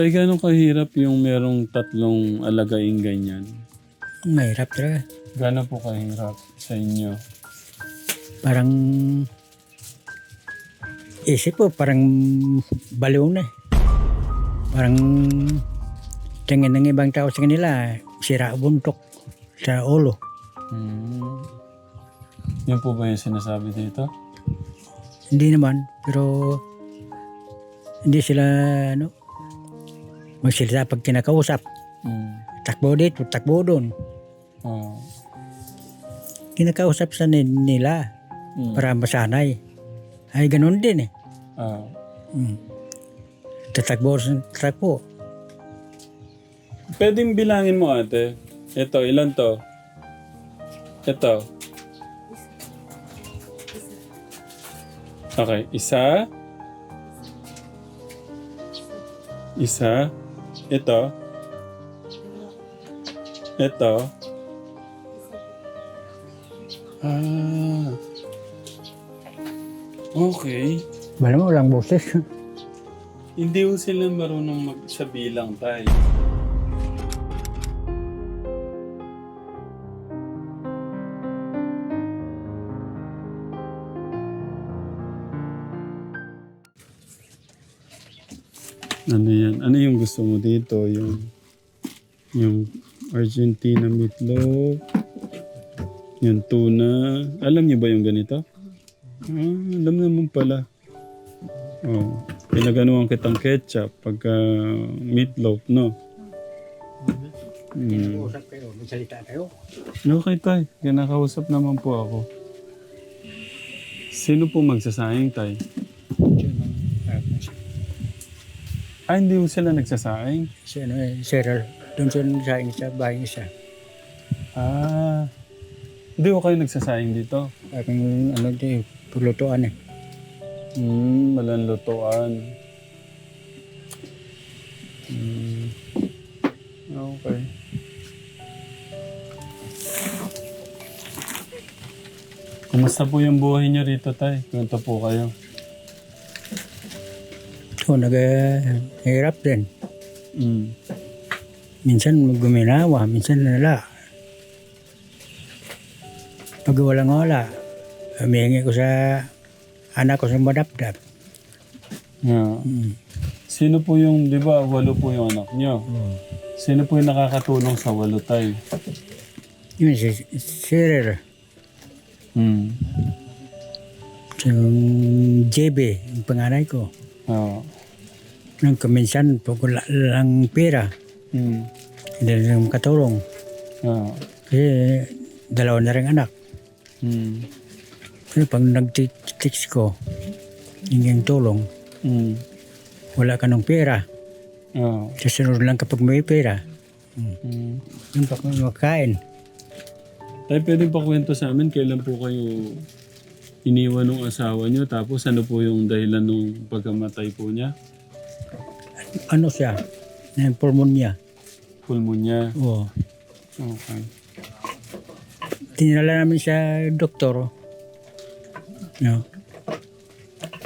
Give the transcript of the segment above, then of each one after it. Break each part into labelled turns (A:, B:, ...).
A: Tay, gano'ng kahirap yung merong tatlong alagaing ganyan?
B: Mahirap talaga.
A: Gano'n po kahirap sa inyo?
B: Parang isip ko parang baliw na. Parang tingin ng ibang tao sa kanila, sira buntok sa ulo.
A: Hmm. Yun po ba yung sinasabi dito?
B: Hindi naman, pero hindi sila ano, magsilita pag kinakausap.
A: Hmm.
B: Takbo dito, takbo doon.
A: Oh.
B: Kinakausap sa ni- nila
A: Hmm.
B: para masanay. Ay, ganun din eh.
A: Ah.
B: Mm. Tatakbo, tatakbo.
A: Pwedeng bilangin mo ate. Ito, ilan to? Ito. Okay, isa. Isa. Ito. Ito. Ah. Okay.
B: Wala mo, walang boses.
A: Hindi ko sila marunong mag sa bilang tayo. Ano yan? Ano yung gusto mo dito? Yung yung Argentina meatloaf, yung tuna. Alam niyo ba yung ganito? Ah, alam naman pala. Oh, pinaganuhan kitang ketchup pagka meatloaf, no? Mm.
B: Usap kayo, magsalita kayo.
A: Okay, tay. Kinakausap naman po ako. Sino po magsasayang, tay? Ah, hindi mo sila nagsasaing?
B: Si ano eh, Cyril. Doon siya sa isa, bahay isa.
A: Ah, hindi ko kayo nagsasaing dito.
B: Aking ano di, pulutuan eh.
A: Hmm, walang lutuan. Hmm. Okay. Kumusta po yung buhay niyo rito, tay? Kwento po kayo.
B: So, nag-hirap din.
A: Hmm.
B: Minsan guminawa, minsan nala. Pag walang wala, humingi ko sa anak ko sa madapdap.
A: Yeah.
B: Mm.
A: Sino po yung, di ba, walo po yung anak niyo?
B: Oh.
A: Sino po yung nakakatulong sa walo, tay?
B: Yun si Cyril.
A: Hmm.
B: Yung JB, yung panganay ko.
A: Oo.
B: Nang kuminsan, pag wala lang pera,
A: Hmm.
B: hindi na lang makatulong.
A: Oo.
B: Kasi dalawa na rin anak.
A: Hmm.
B: Kasi pag nag-text ko, hinging tulong,
A: Hmm.
B: wala ka ng pera.
A: Oo.
B: Susunod lang kapag may pera.
A: Hmm.
B: Yung pa makain.
A: Tay, pwede pa kwento sa amin kailan po kayo iniwan ng asawa niyo tapos ano po yung dahilan ng pagkamatay po niya?
B: Ano siya? Yung pulmonya.
A: Pulmonya.
B: Oo.
A: Okay.
B: Tinala namin sa doktor. No.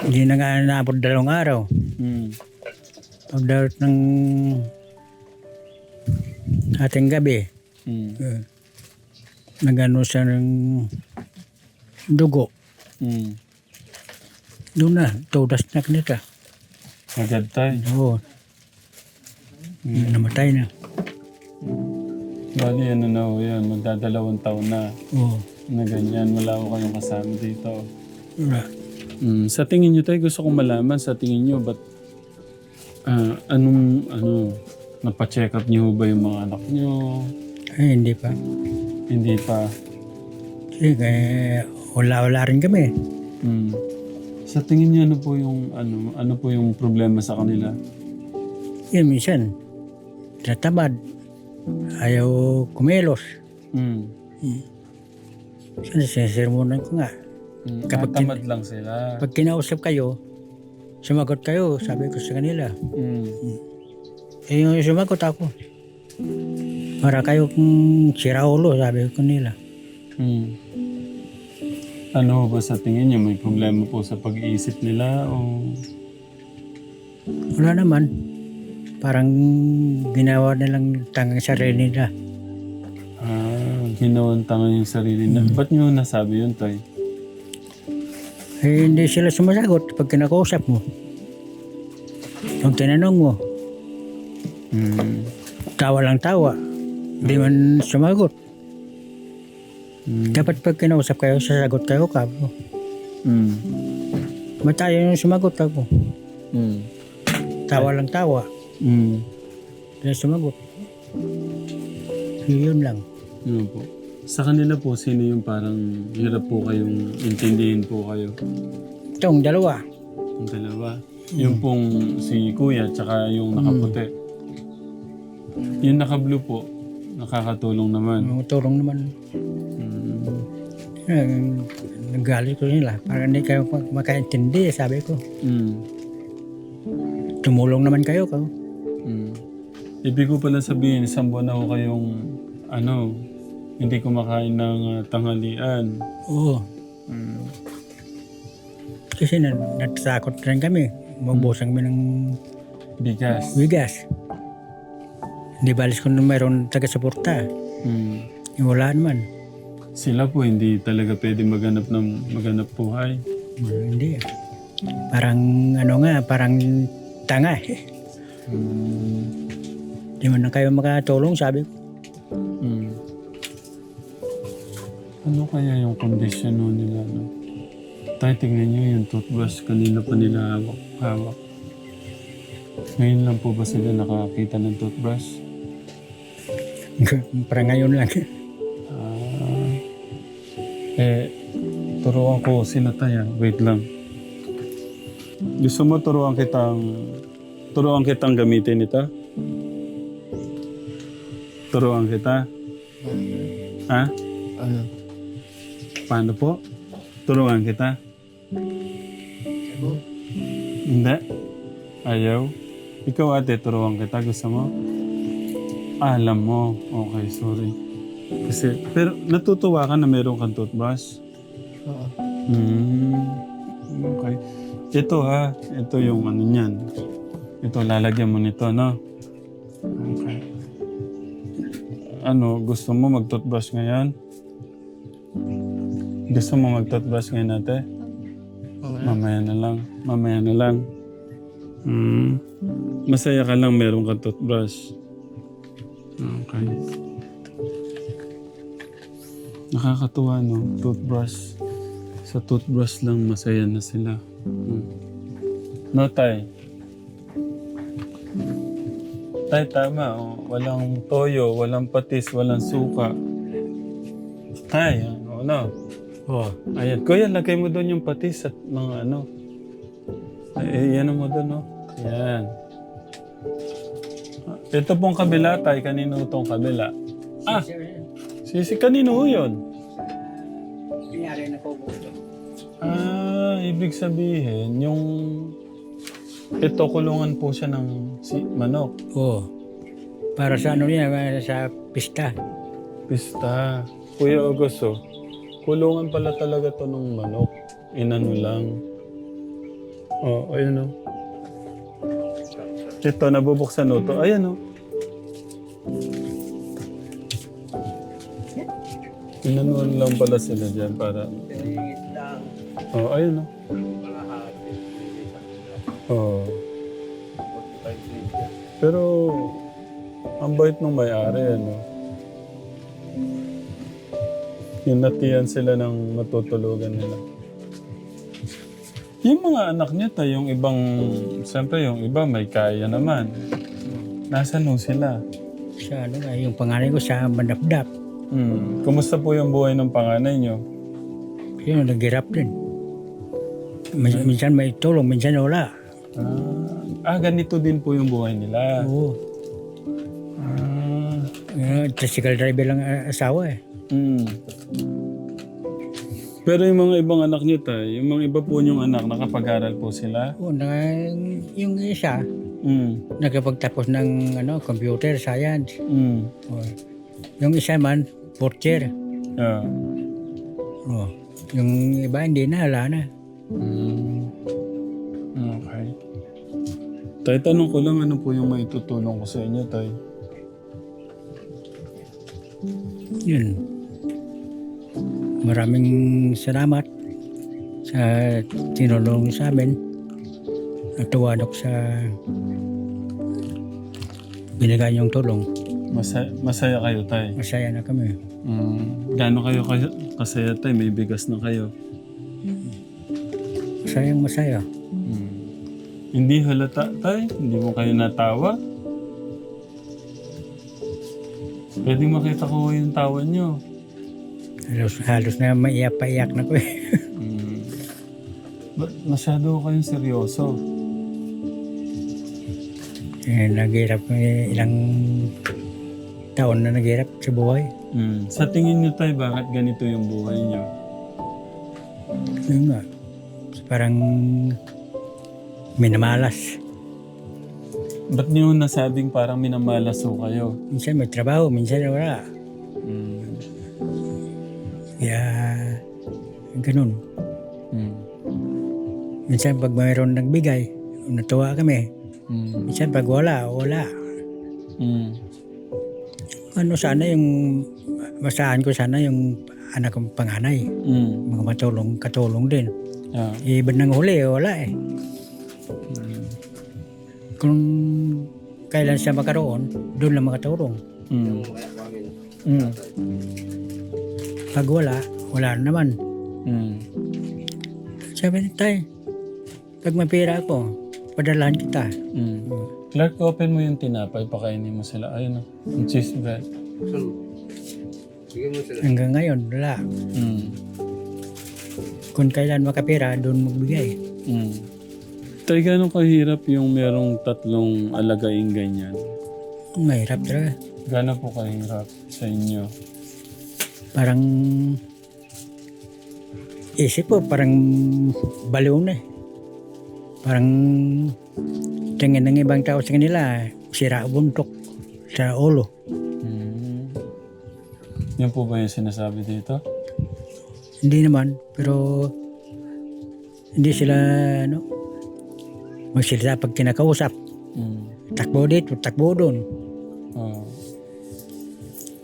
B: Hindi na nga naabot dalawang araw.
A: Hmm.
B: Pagdarat ng ating gabi,
A: Hmm.
B: uh, nagano siya ng dugo.
A: Hmm.
B: Doon na, tudas na kanita.
A: Agad tay.
B: Oo. Namatay na.
A: Bali ano na ho yan, magdadalawang taon na
B: Oo.
A: na ganyan. Wala ko kayong kasama dito.
B: Wala.
A: Mm, sa tingin nyo tayo, gusto kong malaman sa tingin nyo, ba't ah, anong, ano, napacheck up nyo ba yung mga anak nyo?
B: Ay, hindi pa.
A: Hindi pa.
B: Sige, wala-wala rin kami.
A: Mm. Sa tingin niyo ano po yung ano ano po yung problema sa kanila?
B: Yan, minsan, tatamad. Ayaw kumelos.
A: Mm.
B: Sana sinasermonan ko nga.
A: Mm.
B: Kapag
A: Ah, tamad lang sila.
B: Pag kinausap kayo, sumagot kayo, sabi ko sa kanila.
A: Mm.
B: Eh, yung sumagot ako. Para kayo kung siraulo, sabi ko kanila.
A: Mm. Ano ba sa tingin niyo may problema po sa pag-iisip nila o
B: Wala naman. Parang ginawa nilang tangang sarili nila.
A: Ah, ginawang tanga yung sarili na. Ba't nyo nasabi yun, Tay?
B: Eh, hindi sila sumasagot pag kinakausap mo. Kung tinanong mo,
A: Hmm.
B: tawa lang tawa. Hindi man sumagot.
A: Hmm.
B: Dapat pag kinausap kayo, sasagot kayo ka.
A: Hmm.
B: Ba't tayo yung sumagot ako?
A: Hmm.
B: Tawa lang tawa.
A: Hmm.
B: Hindi sumagot. Yun lang.
A: Ano po? Sa kanila po, sino yung parang hirap po kayong intindihin po kayo?
B: Itong dalawa.
A: Yung dalawa. Yung pong si Kuya, tsaka yung nakaputi. Yung naka-blue po, nakakatulong naman.
B: Mga tulong naman.
A: Hmm.
B: Eh, Nagalit ko nila. Parang hindi kayo mak- makaintindi, sabi ko.
A: Hmm.
B: Tumulong naman kayo. Ka.
A: Ibig ko pala sabihin, isang buwan na ako kayong, ano, hindi kumakain ng ah, tanghalian.
B: Oo.
A: Hmm.
B: Kasi na, natatakot rin kami. Mabusan kami ng
A: Bigas.
B: bigas. Hindi balis ko na mayroon taga-suporta. Eh, Wala naman.
A: Sila po hindi talaga pwede maghanap ng maghanap buhay.
B: Hmm, Hindi. Parang ano nga, parang tanga. eh.
A: Hmm.
B: Di man na kayo makatulong, sabi ko.
A: Hmm. Ano kaya yung kondisyon nun nila? No? Tayo tingnan nyo yung toothbrush kanina pa nila hawak. hawak. Ngayon lang po ba sila nakakita ng toothbrush?
B: parang ngayon lang.
A: Ah. Eh, turuan ko sino tayo. Wait lang. Gusto mo turuan kitang turuan kitang gamitin ito? Turuan kita? Ha?
C: Ano?
A: Paano po? Turuan kita? Hindi? Ayaw? Ikaw ate, turuan kita. Gusto mo? Alam mo. Okay, sorry. Kasi, pero natutuwa ka na meron kang toothbrush?
C: Oo.
A: Hmm. Okay. Ito ha. Ito yung ano niyan. Ito, lalagyan mo nito, no? Ano, gusto mo mag-toothbrush ngayon? Gusto mo mag-toothbrush ngayon ate? Mamaya na lang. Mamaya na lang. Hmm. Masaya ka lang meron kang toothbrush. Okay. Nakakatuwa no, toothbrush. Sa toothbrush lang masaya na sila. Hmm. No, Tay? Tay, tama. Oh. Walang toyo, walang patis, walang suka. Tay, ano? no?
B: Oo.
A: Ayan. Kuya, lagay mo doon yung patis at mga ano. Ay, yan mo doon, no? Yan. Ah, Ito pong kabila, tay. Kanino itong kabila? Ah, sisi, kanino ho yun?
B: Nangyari na po
A: Ah, ibig sabihin, yung... Ito, kulungan po siya ng si manok.
B: Oo. Para sa ano niya, para sa pista.
A: Pista. Kuya Augusto, kulungan pala talaga to ng manok. Inano lang. Oh, ayun o. Ito, nabubuksan o to. Ayan o. Inanuan lang pala sila dyan para... Oh, ayun o. Oh. Pero, ang bait nung may-ari, ano? Hinatian sila ng matutulugan nila. Yung mga anak niya tayo, yung ibang, siyempre yung iba may kaya naman. Nasaan ho sila?
B: Sa ano nga, yung pangalan ko sa Mandapdap.
A: Hmm. Kumusta po yung buhay ng panganay niyo?
B: Yun, naghirap din. Min- Minsan may tulong, minsan wala.
A: Ah, ah, ganito din po yung buhay nila.
B: Oo.
A: Ah,
B: Uh, tricycle driver lang uh, asawa eh.
A: hmm. Pero yung mga ibang anak niyo tayo, yung mga iba po niyong anak, nakapag-aral po sila?
B: Oo, na, yung isa,
A: Hmm.
B: nakapagtapos ng ano, computer science.
A: Hmm.
B: Oo. Yung isa man, porcher.
A: Yeah.
B: Oo. Yung iba, hindi na, wala na.
A: Mm. Okay. Tay, tanong ko lang ano po yung maitutulong ko sa inyo, Tay.
B: Yun. Maraming salamat sa tinulong sa amin. Natuwa ako sa binigay niyong tulong.
A: Masaya, masaya kayo, Tay.
B: Masaya na kami.
A: Mm, gaano kayo kayo kasaya, Tay? May bigas na kayo.
B: Masayang masaya.
A: Mm. Hindi halata, Tay? Hindi mo kayo natawa? Pwede makita ko yung tawa nyo.
B: Halos, halos na maiyak pa iyak na ko eh.
A: Mm. Ba't masyado kayong seryoso?
B: eh naghirap eh, ilang taon na naghirap sa buhay.
A: Mm. Sa tingin nyo, Tay, bakit ganito yung buhay nyo?
B: Yun nga. Parang minamalas.
A: Ba't nyo nasabing parang minamalas ho kayo?
B: Minsan may trabaho, minsan wala.
A: Mm.
B: Kaya ganun.
A: Mm.
B: Minsan pag mayroon nagbigay, natuwa kami.
A: Mm.
B: Minsan pag wala, wala.
A: Mm.
B: Ano sana yung, masahan ko sana yung anak kong panganay.
A: Mm.
B: Mga matulong, katulong din.
A: Yeah.
B: Ba't nang huli, wala eh.
A: Mm.
B: Kung kailan siya makaroon, doon lang makatulong.
A: Mm. Mm.
B: Pag wala, wala naman.
A: Mm.
B: Sabi ni Tay, pag may pera ako, padalahan kita.
A: Mm. Clark, open mo yung tinapay, pakainin mo sila. Ayun o, yung cheese bread.
B: Hanggang ngayon, wala.
A: Mm.
B: Kung kailan makapira, doon magbigay.
A: Mm. Tay, gano'ng kahirap yung merong tatlong alagaing ganyan?
B: Mahirap talaga.
A: Gano'n po kahirap sa inyo?
B: Parang isip ko, parang baliw na eh. Parang tingin ng ibang tao sa kanila, sira buntok sa ulo.
A: Mm. Yan po ba yung sinasabi dito?
B: Hindi naman, pero hindi sila, ano, magsilita pag kinakausap.
A: Mm.
B: Takbo dito, takbo doon.
A: Oh.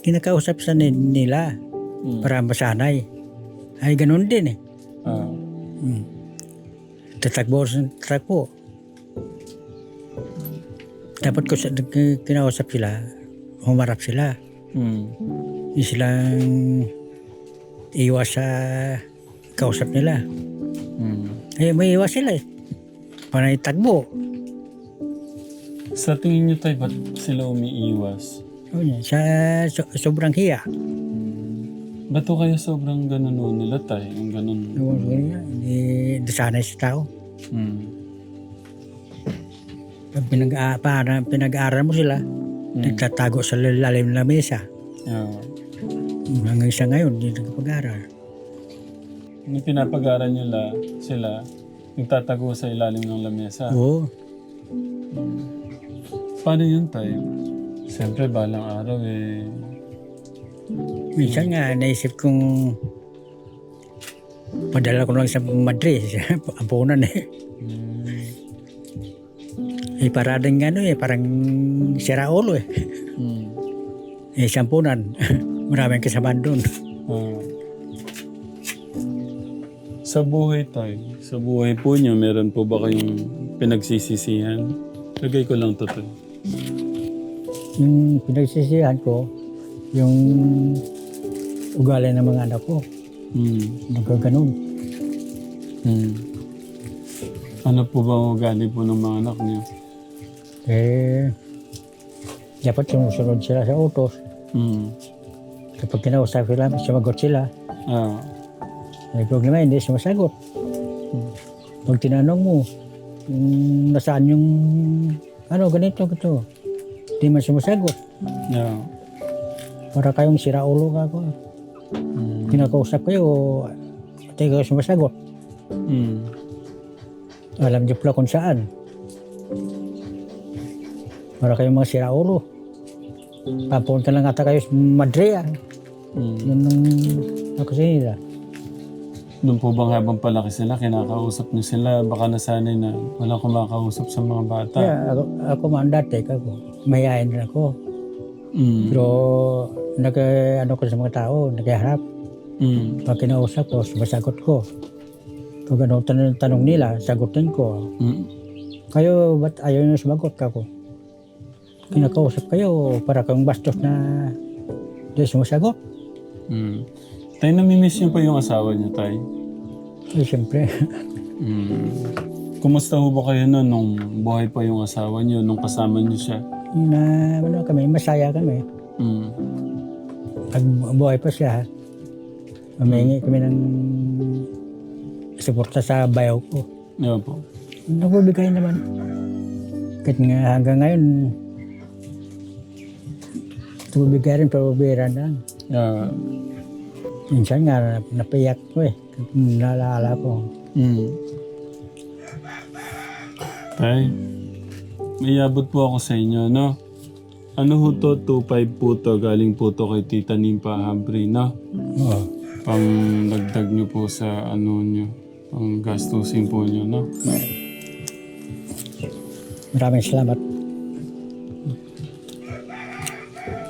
B: Kinakausap sa ni- nila
A: Mm.
B: para masanay. Ay, ganun din eh.
A: Ah.
B: Hmm. Tatakbo sa tatakbo. Dapat ko kinausap sila, humarap sila.
A: Mm.
B: Hindi silang iwas sa kausap nila.
A: Mm.
B: Eh, may iwas sila eh. Panay takbo.
A: Sa tingin nyo tayo, ba't sila umiiwas?
B: Niya, Sa so, sobrang hiya.
A: Ba't to kaya sobrang ganun ho nila tayo? Yung ganun.
B: Ewan ko niya, Hindi hindi sanay sa tao.
A: Mm.
B: Pag pinag, para, pinag-aaral mo sila,
A: Mm.
B: nagtatago sa lalim ng mesa.
A: Yeah.
B: Hanggang sa ngayon, hindi nagpag-aaral.
A: Yung pinapag-aral nyo la, sila, nagtatago sa ilalim ng lamesa.
B: Oo.
A: Paano yun tayo? Siyempre, balang araw eh.
B: Minsan nga, naisip kong padala ko lang sa Madrid, Ampunan eh.
A: Mm.
B: Eh, parading ano eh, parang sira ulo eh.
A: Mm.
B: Eh, sa Ampunan, maraming kasamaan doon.
A: Ah. Sa buhay tayo, sa buhay po niyo, meron po ba kayong pinagsisisihan? Lagay ko lang to.
B: Yung pinagsisihan ko, yung ugali ng mga anak ko,
A: Mm.
B: nagkaganon.
A: Mm. Ano po ba ang ugali po ng mga anak niyo?
B: Eh, dapat sumusunod sila sa utos.
A: Mm.
B: Kapag kinausap sila, sumagot sila.
A: Ah.
B: May problema, hindi sumasagot. Pag tinanong mo, nasaan yung, ano, ganito, ganito. Hindi man sumasagot.
A: Yeah.
B: Para kayong sira ulo ka ako.
A: Mm.
B: Kinakausap kayo, hindi kayo sumasagot.
A: Mm.
B: Alam niyo pala kung saan. Para kayong mga sira ulo. Papunta lang ata kayo sa Madrid. ah.
A: Mm.
B: Yun ang ako sa nila.
A: Doon po bang habang palaki sila, kinakausap niyo sila, baka nasanay na walang kumakausap sa mga bata.
B: Kaya ako, ako man dati, ako, mayayain din ako.
A: Mm.
B: Pero nag, ano ko sa mga tao, nagharap.
A: Mm.
B: Pag kinausap ko, sumasagot ko. Kung ano tanong, tanong nila, sagutin ko.
A: Mm.
B: Kayo, ba't ayaw nyo sumagot kako? Kinakausap kayo para kang bastos na di sumasagot.
A: Mm. Tay, namimiss niyo pa yung asawa niyo, Tay?
B: Eh, siyempre,
A: Mm. Kumusta ho ba kayo noon nung buhay pa yung asawa niyo, nung kasama niyo siya?
B: yun na, ano kami, masaya kami.
A: Mm.
B: Pag buhay pa siya, humingi kami ng suporta sa bayaw ko.
A: Yan po.
B: Nagbibigay naman. Kahit nga hanggang ngayon, nagbibigay rin pero bira na lang. Minsan nga, napiyak ko eh. Naalala ko.
A: Mm. Tay, may abot po ako sa inyo, no? Ano ho to? 2.5 po to. Galing po to kay Tita Nimpa Hambri, no?
B: Oo.
A: Pang dagdag nyo po sa ano nyo. Pang gastusin po nyo, no?
B: Maraming salamat.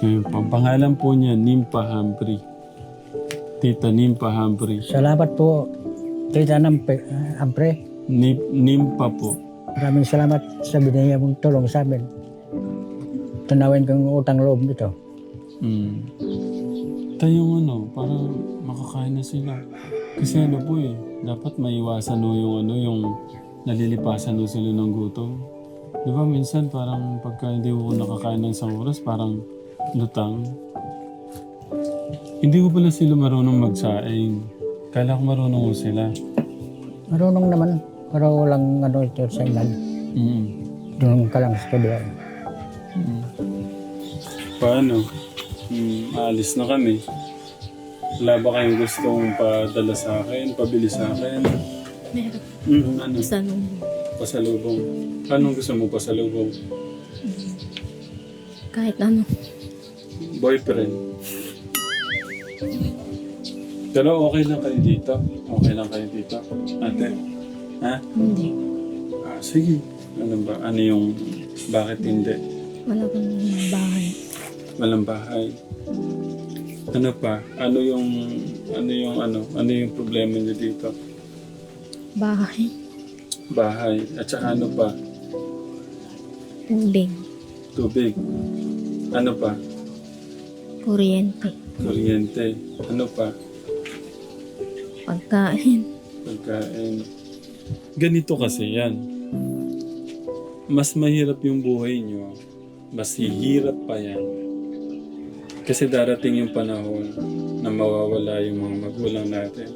A: Yung pang pangalan po niya, Nimpa Hambri. Tita Nimpa Hambri.
B: Salamat po, Tita Nampe, Ampre.
A: Nip, Nimpa po.
B: Maraming salamat sa binigay mong tulong sa amin. Tunawin kong utang loob nito.
A: Mm. Tayo ano, para makakain na sila. Kasi ano po eh, dapat maiwasan no yung ano, yung nalilipasan no sila ng gutom. Di ba minsan parang pagka hindi ko nakakain ng isang oras, parang lutang. Hindi ko pala sila marunong magsaing. Kala ko marunong ko sila.
B: Marunong naman, pero walang ano ito sa ilan.
A: Mm.
B: Doon ka lang sa kabila.
A: Mm. Paano? Mm, aalis na kami. Wala ba kayong gustong padala sa akin, pabili sa akin?
D: Meron
A: Mm, ano?
D: sa nung
A: Pasalubong. Anong gusto mo pasalubong?
D: kahit ano.
A: Boyfriend. Pero okay lang kayo dito. Okay lang kayo dito. Ate. Ha?
D: Hindi.
A: Ah, sige. Ano ba? Ano yung... Bakit hindi?
D: Wala kang bahay.
A: Walang bahay. Ano pa? Ano yung... Ano yung ano? Ano yung problema niyo dito?
D: Bahay.
A: Bahay. At saka ano pa?
D: Tubig.
A: Tubig. Ano pa?
D: Kuryente.
A: Kuryente. Ano pa?
D: Pagkain.
A: Pagkain. Ganito kasi yan. Mas mahirap yung buhay nyo. Mas hihirap pa yan. Kasi darating yung panahon na mawawala yung mga magulang natin.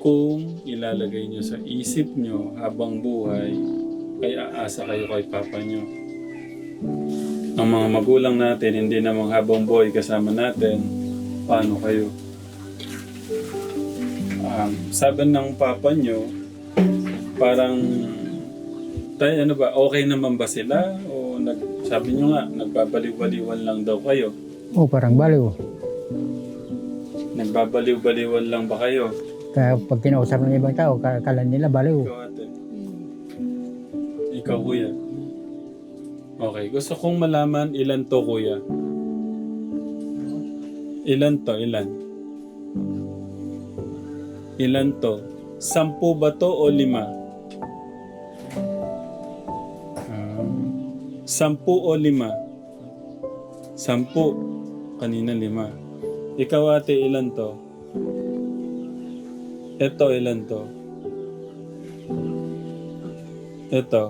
A: Kung ilalagay nyo sa isip nyo habang buhay, ay aasa kayo kay papa nyo. Ang mga magulang natin, hindi namang habang buhay kasama natin, paano kayo? Um, sabi ng papa nyo, parang, tay, ano ba, okay naman ba sila? O nag, sabi nyo nga, nagbabaliw-baliwan lang daw kayo.
B: Oh, parang baliw.
A: Nagbabaliw-baliwan lang ba kayo?
B: Kaya pag kinausap ng ibang tao, ka- kala nila baliw.
A: Ikaw ate. Ikaw kuya. Okay, gusto kong malaman ilan to kuya. Ilan to, ilan? Ilan to? Sampu ba to o lima? Ah, sampu o lima? Sampu. Kanina lima. Ikaw ate, ilan to? Ito, ilan to? Ito.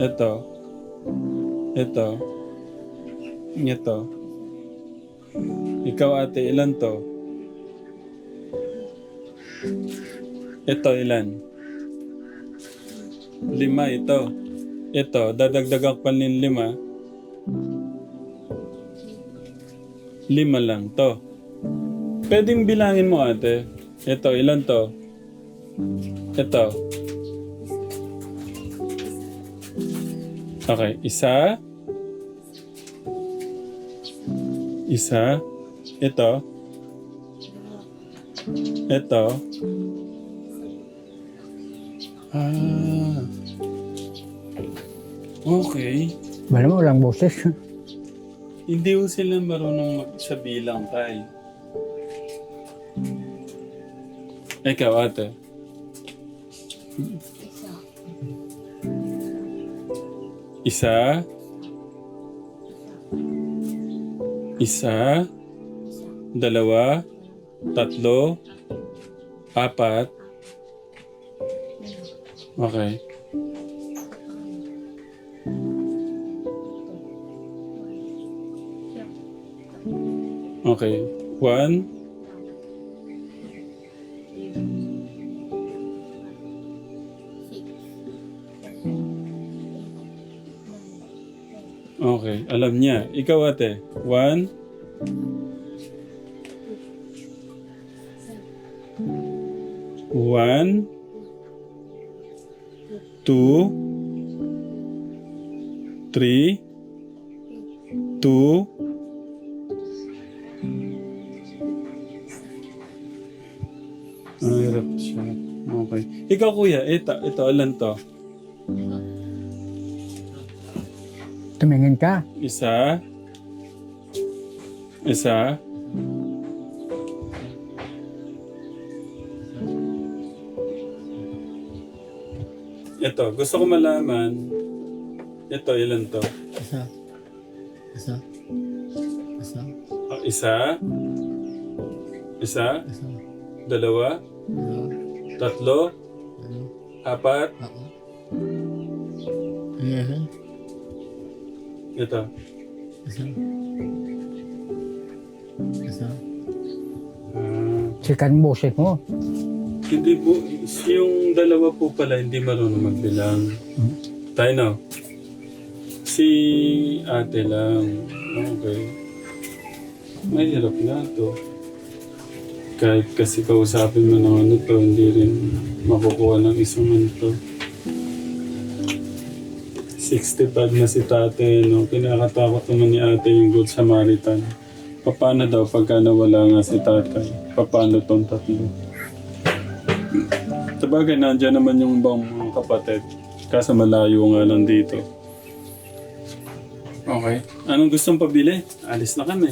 A: Ito. Ito. Ito. Ikaw ate, ilan to? Ito, ilan? Lima ito. Ito, dadagdagan pa rin lima. Lima lang to. Pwedeng bilangin mo ate. Ito, ilan to? Ito. Okay, isa. Isa. Ito. Ito. Ah. Okay.
B: Wala mo, walang boses.
A: Hindi ko sila marunong mag sa bilang tay. Ikaw ate. Isa. Isa. Dalawa. Tatlo. Apat. Okay. Okay. One. Okay. Alam niya. Ikaw ate. One. One. Two. Three. Two. Ang hirap siya. Okay. Ikaw kuya, ito, ito, alam to.
B: Tumingin ka.
A: Isa. Isa. Ito, gusto ko malaman. Ito, ilan to?
C: Isa. Isa. Isa.
A: Ah, isa. Isa.
C: Isa.
A: Dalawa.
C: Dalawa.
A: Tatlo.
C: Ano?
A: Apat.
C: Ako. Ayan.
A: Ito.
C: Isa. Isa.
A: Ah,
B: Sikan boses mo.
A: Hindi po, yung dalawa po pala hindi marunong magbilang. Tayo no? Si ate lang. Okay. Mahirap nga to. Kahit kasi kausapin mo ng ano to, hindi rin makukuha ng isang ano to. 65 na si tate, no? Kinakatakot naman ni ate yung Good Samaritan. Paano daw pagka nawala nga si tatay? Paano tong tatlo? Sabagay, nandiyan naman yung ibang mga kapatid. Kaso malayo nga lang dito. Okay. Anong gustong pabili? Alis na kami.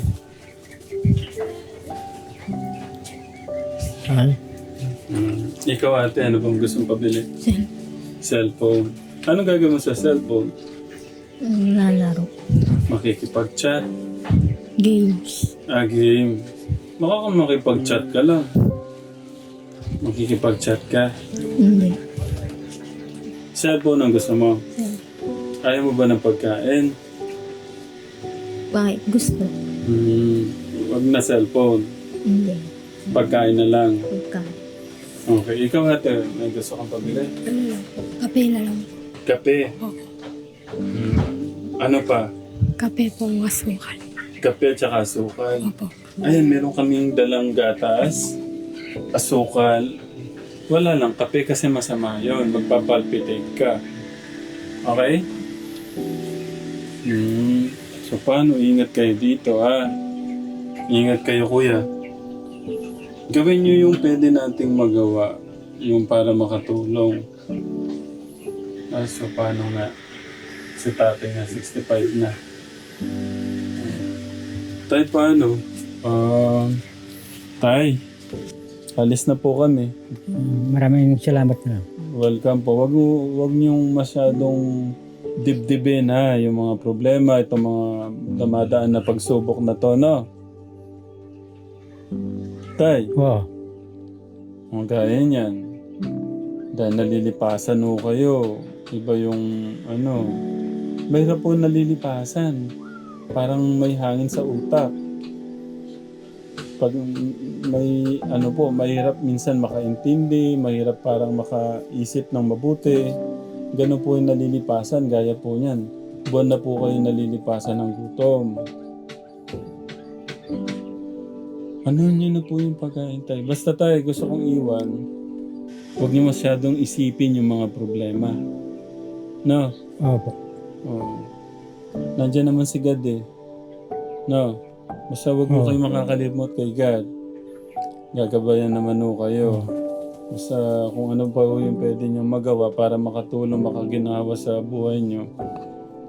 C: Ay.
A: Hmm. Ikaw ate, ano bang gustong pabili? Cellphone. Anong gagawin mo sa cellphone?
D: Lalaro.
A: Makikipag-chat.
D: Games.
A: Ah, game. Baka kung makipag-chat ka lang. Makikipag-chat ka.
D: Hindi.
A: Cellphone ang gusto mo. Ayaw mo ba ng pagkain?
D: Bakit gusto?
A: Hmm. Wag na cellphone.
D: Hindi.
A: Pagkain na lang.
D: Pagka.
A: Okay. Ikaw ate, may gusto kang pabili?
D: Ano lang? Kape na lang.
A: Kape. Hmm. Ano pa?
D: Kape po masukal.
A: Kape at saka asukal.
D: Opo.
A: Ayan, meron kaming dalang gatas, asukal. Wala lang, kape kasi masama yon Magpapalpitate ka. Okay? Hmm. So, paano? Ingat kayo dito, ha? Ingat kayo, kuya. Gawin nyo yung pwede nating magawa. Yung para makatulong. Ah, so, paano nga? Si tatay nga, 65 na. Tay, paano? Ah, tay, alis na po kami.
B: Maraming salamat na.
A: Welcome po. Wag, wag niyong masyadong dibdibin ha, yung mga problema, itong mga damadaan na pagsubok na to, no? Tay,
B: Oo.
A: ang gaya niyan. Dahil nalilipasan ho kayo. Iba yung, ano, mahirap po nalilipasan. Parang may hangin sa utak. Pag may, ano po, mahirap minsan makaintindi, mahirap parang makaisip ng mabuti. Ganun po yung nalilipasan, gaya po niyan. Buwan na po kayo nalilipasan ng gutom. Ano nyo na po yung pagkain tayo? Basta tayo, gusto kong iwan. Huwag niyo masyadong isipin yung mga problema. No?
B: Opo.
A: Oh. Nandiyan naman si God eh. No? Basta huwag mo
B: Oo.
A: kayo makakalimot kay God. gagabayan naman ho kayo. Basta kung ano pa ho yung pwede nyo magawa para makatulong, makaginawa sa buhay nyo,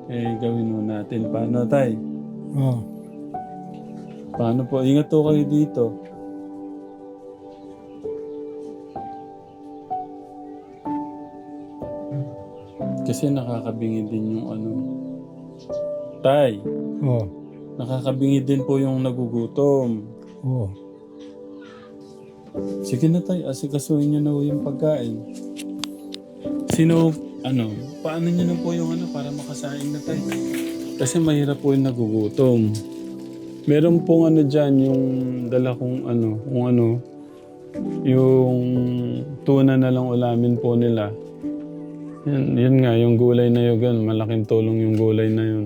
A: eh gawin ho natin. Paano tay?
B: Oo.
A: Paano po? Ingat ho kayo dito. Kasi nakakabingi din yung ano. Tay,
B: Oo.
A: Nakakabingi din po yung nagugutom.
B: Oo.
A: Sige na tay, asikasuhin niyo na po yung pagkain. Sino, ano, paano niyo na po yung ano para makasaing na tay? Kasi mahirap po yung nagugutom. Meron pong ano dyan, yung dala kong ano, kung ano, yung tuna na lang ulamin po nila. Yan, yun nga, yung gulay na yun, malaking tulong yung gulay na yun.